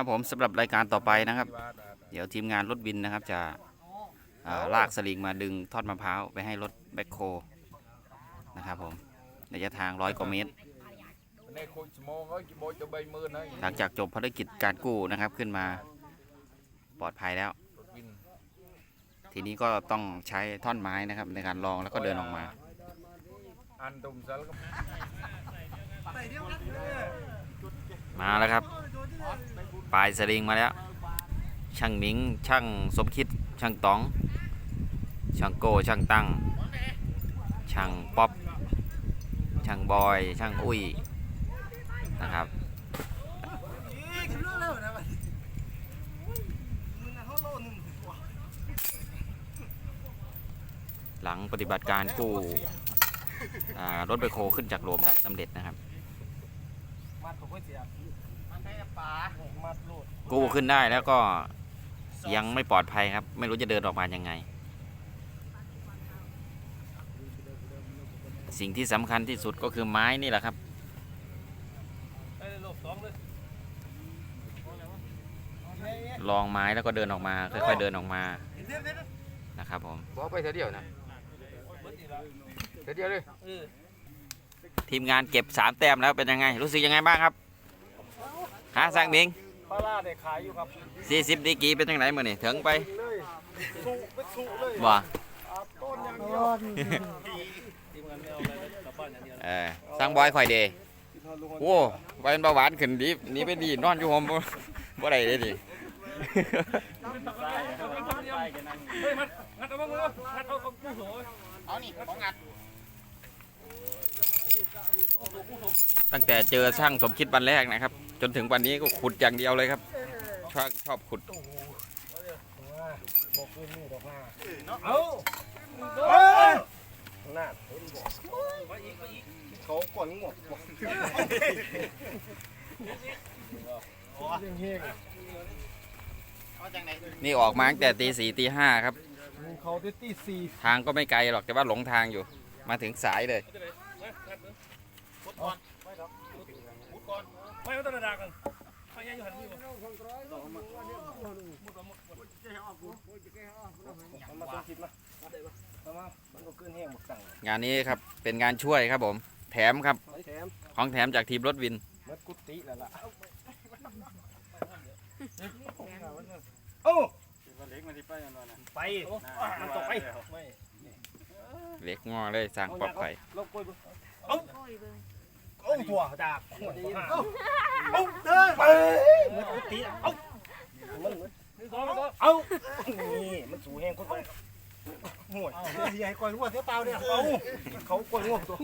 ครับผมสำหรับรายการต่อไปนะครับ เดี๋ยวทีมงานรถวินนะครับ จะอ่าลากสลิงมาดึงทอดมะพร้าวไปให้รถแบคโคนะครับผมระยะทางร้อยกว่าเมตรหลังจากจบภารกิจการกู้นะครับขึ้นมาปลอดภัยแล้วทีนี้ก็ต้องใช้ท่อนไม้นะครับ ในการรองแล้วก็เดินออกมาอันตุ่มซะแล้วก็มาแล้วครับ ปลายสลิงมาแล้ว ช่างหมิง ช่างสมคิด ช่างต๋อง ช่างโก้ ช่างตั้ง ช่างป๊อป ช่างบอย ช่างอุ้ย นะครับหลังปฏิบัติการกู้รถไบโคขึ้นจากโรมได้สำเร็จนะครับ ก็เสียมันได้ปลามัดโลดกู้ขึ้นได้แล้วก็ยังไม่ปลอดภัยครับ ไม่รู้จะเดินออกมายังไง สิ่งที่สำคัญที่สุดก็คือไม้นี่แหละครับได้โลดสองเลยลองไม้แล้วก็เดินออกมา ค่อยๆเดินออกมานะครับผมบอกไปเท่าเดียวนะเท่าเดียวเลยเออทีมงานเก็บสามแต้มแล้วเป็นยังไง รู้สึกยังไงบ้างครับ ฮะสังมิงปลาล่าได้ขายอยู่ครับสี่สิบดีกรีเป็นยังไงมื่อนี่ถึงไปเลยสุไปสุเลยบ่อาต้นอย่างเดียวทีมงานไม่เอาอะไรเลยกลับบ้านอย่างเดียวเออสร้างบอยข่อยเดโอ้ไปเป็นเบาหวานขึ้นดีหนี่ไปดีนอนอยู่ผมบ่บ่ได้เลยดิเฮ้ยมันงัดเอาบ้างมั้งงัดเอาเขาผู้โหเอานี่ของงัดตั้งแต่เจอช่างสมคิดวันแรกนะครับ จนถึงวันนี้ก็ขุดอย่างเดียวเลยครับชอบชอบขุดบอกคืนนี่ดอกหน้าเอาเฮ้ยหน้าเขาก่อนงอกเฮงนี่ออกมาตั้งแต่ตีสี่ตีห้าครับ เขาตีสี่ทางก็ไม่ไกลหรอกแต่ว่าหลงทางอยู่ มาถึงสายเลย ไม่ต้องระดับกันไปยังอยู่หันนี่มาต้องคิดมามามันก็ขึ้นแห้งหมดสั่งงานนี้ครับเป็นงานช่วยครับผม แถมครับแถมของแถมจากทีมรถวินเมื่อกุฏิแล้วล่ะโอ้เล็กมันที่ไปไปมันตกไปไม่เล็กงอเลยสร้างปลอดภัยลบกล้วยเอ้า โอ้ถั่วจากเอ้าเอ้าเดินไปเมื่อกุฏิเอ้ามันเอ้านี่มันสูงแห้งคนไปห่วยใหญ่กว่าหัวเสียเปล่าเนี่ยเอ้าเขากล้วยงวตัว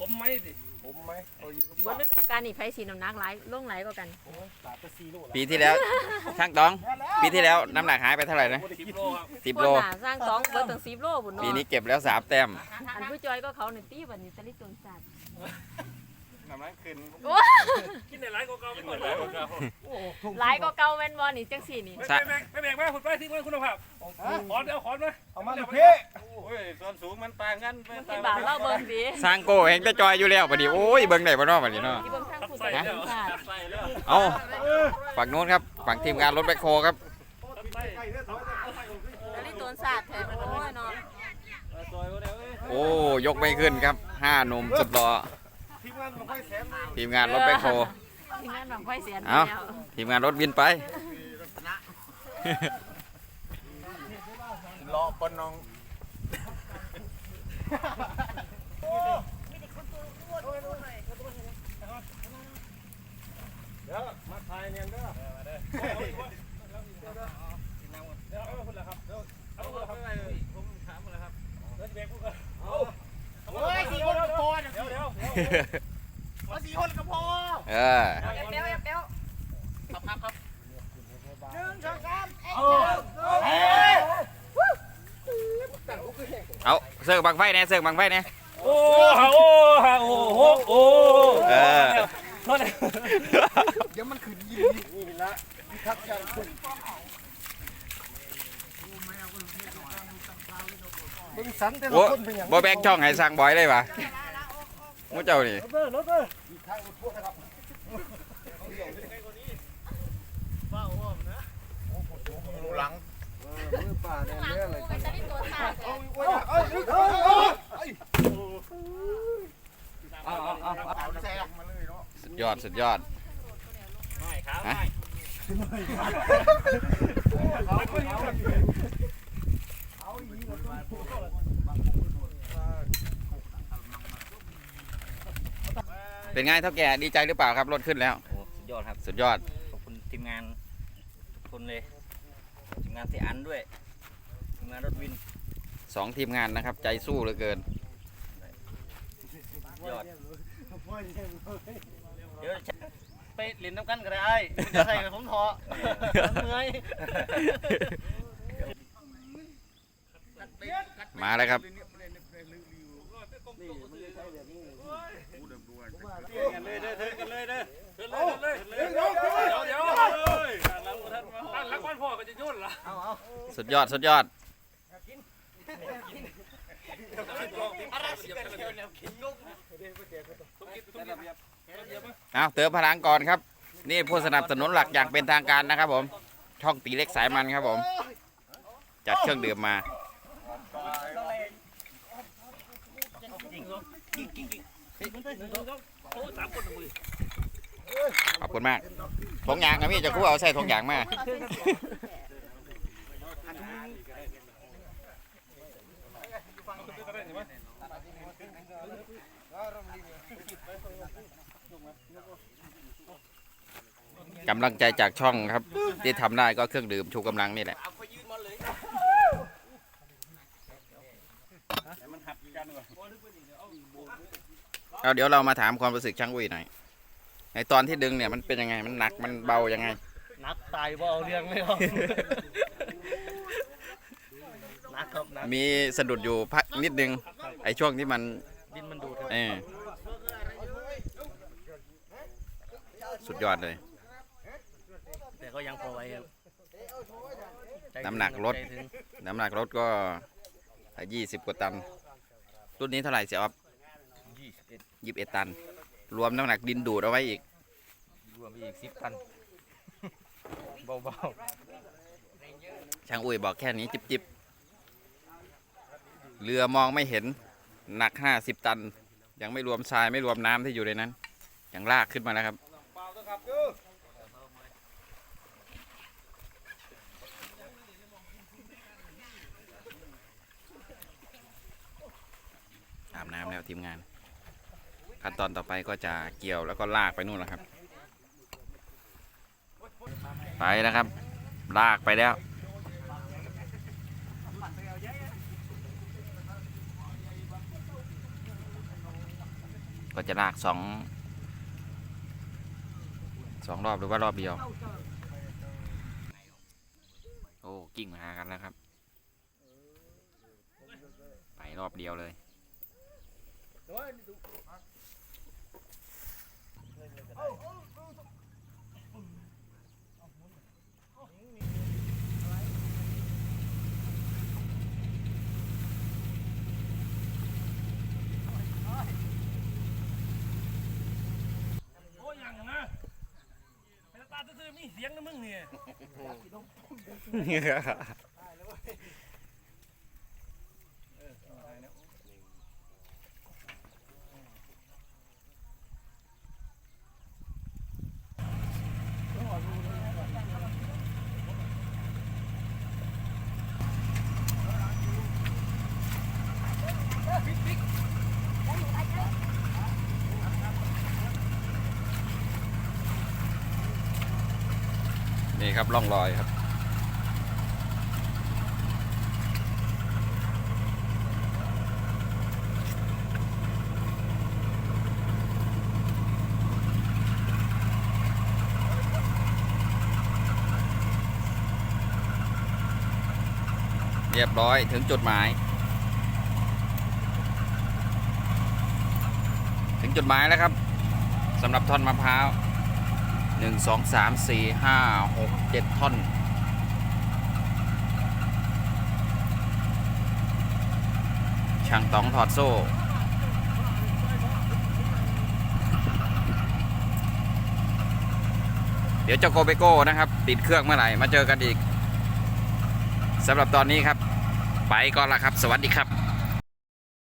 ผมไม่ดิผมไม่เอาอยู่บนฤดูกาลนี่ไผสีน้ำหนักหลายลงหลายกว่ากันตาตะซีโลละปีที่แล้วช่างตอง ปีที่แล้วน้ำหนักหายไปเท่าไหร่นะสิบโลครับสิบคนโลน่ะสร้างต้องเบิดตั้ง10โลพุ่นเนาะปีนี้เก็บแล้วสามแต้ม อันผู้จอยก็เขานี่ตีบัดนี้ตะลิตนสัตว์ น้ำมันขึ้นโอ้กินในร้านเก่าๆไม่หมดแล้วหลายก็เก่าแม่นบ่นี่จังซี่นี่ไม่แบกไม่แบกไม่คุณไปที่ไว้คุณภาพขอนเดี๋ยวขอนมาเอามาเลยโอ้ยส่วนสูงมันต่างกันที่บาทเราเบิ่งดีสร้างโก้เองจะจอยอยู่แล้วบัดนี้โอ้ยเบิ่งได้บ่เนาะบัดนี้เนาะที่เบิ่งทางผู้ตะลิตนสัตว์ใส่แล้วเอาฝั่งนู้นครับฝั่งทีมงานรถแบ็คโฮครับตะลิตนสัตว์แท้โอ้ยเนาะซอยเดี๋ยวโอ้ยกไม่ขึ้นครับห้าหนุ่มสุดหล่อ ทีมงานมันค่อยแสนทีมงานรถแบ็คโฮที่นั่นบังไฟเสียนเอ้าแล้วทีมงานรถวินไปรอปนน้องเดี๋ยวมาทายเนี่ยเด้อเดี๋ยวเอาคนละครับเดี๋ยวเอาคนละครับผมถามคนละครับเดี๋ยวแบกพวกกันเอาโอ้ยสี่คนก็พอเดี๋ยวเดี๋ยว เอาสี่คนก็พอ เออเดี๋ยวเดี๋ยวครับครับครับเอาเอาเสิร์ฟบังไฟแน่เสิร์ฟบังไฟแน่โอ้ฮะโอ้ฮะโอ้โหโอ้เออโทษนะเดี๋ยวมันขึ้นยินนี่ละทักกันคุณบึงสันแต่ละโอ้คนเป็นอย่างบ่แบ่งช่องให้สร้างบอยเลยปะมูเจ้านี่รถเด้อรถเด้อ ดูหลังมือป่าเนี่ยเรื่องอะไรกันเอาเอาเอาเอาเอาแซงมาเลยเนาะสุดยอดสุดยอด ไม่ครับฮะ ไม่เอาเอาเอา ป็นไงเท่าแก่ดีใจหรือเปล่าครับรถขึ้นแล้ว โอ้สุดยอดครับ สุดยอด ขอบคุณทีมงานทุกคนเลยทีมงานเสียอันด้วยทีมงานรถวินสองทีมงานนะครับ ใจสู้เหลือเกิน ยอดเดี๋ยวจะไปเล่นน้ำกันก็ได้จะใส่กับผมทอเมื่อยมาแล้วครับเลย เด้อเถิดกันเลยเด้อเถิดเลยเถิดเลยเดี๋ยวเดี๋ยวเลยรักท่านมารักวันพ่อก็จะยุ่นล่ะเอาเอาสุดยอดสุดยอดเอาเติมพลังก่อนครับ นี่ผู้สนับสนุนหลักอย่างเป็นทางการนะครับผม ช่องตีเล็กสายมันครับผม จัดเครื่องดื่มมาโอ้สามคนมือ ขอบคุณมากทงยางครับพี่จะคู่เอาใส่ทงยางมา กำลังใจจากช่องครับ ที่ทำได้ก็เครื่องดื่มชูกำลังนี่แหละ เอาเดี๋ยวเรามาถามความรู้สึกช่างอุ้ยหน่อยในตอนที่ดึงเนี่ยมันเป็นยังไงมันหนักมันเบายังไง นักตายบ่เอาเรื่องเลยครับนักครับนักมีสะดุดอยู่พักนิดนึงไอ้ช่วงที่มันดินมันดูดครับเออสุดยอดเลย แต่ก็ยังพอไหวครับใจน้ำหนักลด ใจถึง น้ำหนักรถก็ยี่สิบกว่าตัน รุ่นนี้เท่าไหร่เสียออฟยี่สิบเอ็ดยี่สิบเอ็ดตัน รวมน้ำหนักดินดูดเอาไว้อีก รวมอีกสิบตัน เบาช่างอุ้ยบอกแค่นี้จิบจิบเรือมองไม่เห็นหนักห้าสิบตัน ยังไม่รวมทรายไม่รวมน้ำที่อยู่ในนั้น ยังลากขึ้นมาแล้วครับ อาบน้ำ แล้วทีมงาน ขั้นตอนต่อไปก็จะเกี่ยวแล้วก็ลากไปนู่นแล้วครับ ไปนะครับ ลากไปแล้วก็จะลากสองสองรอบหรือว่ารอบเดียว โอ้ กิ่งมาหากันแล้วครับ ไปรอบเดียวเลย โอ้ยังนะไอ้ตาตื้อๆมีเสียงนะมึงเนี่ยนี่ นี่ครับร่องรอยครับ เรียบร้อยถึงจุดหมาย ถึงจุดหมายแล้วครับสำหรับท่อนมะพร้าว หนึ่งสองสามสี่ห้าหกเจ็ดท่อน ช่างตองถอดโซ่เดี๋ยวเจ้าโกเบโก้นะครับ ติดเครื่องเมื่อไหร่ มาเจอกันอีกสำหรับตอนนี้ครับ ไปก่อนละครับ สวัสดีครับ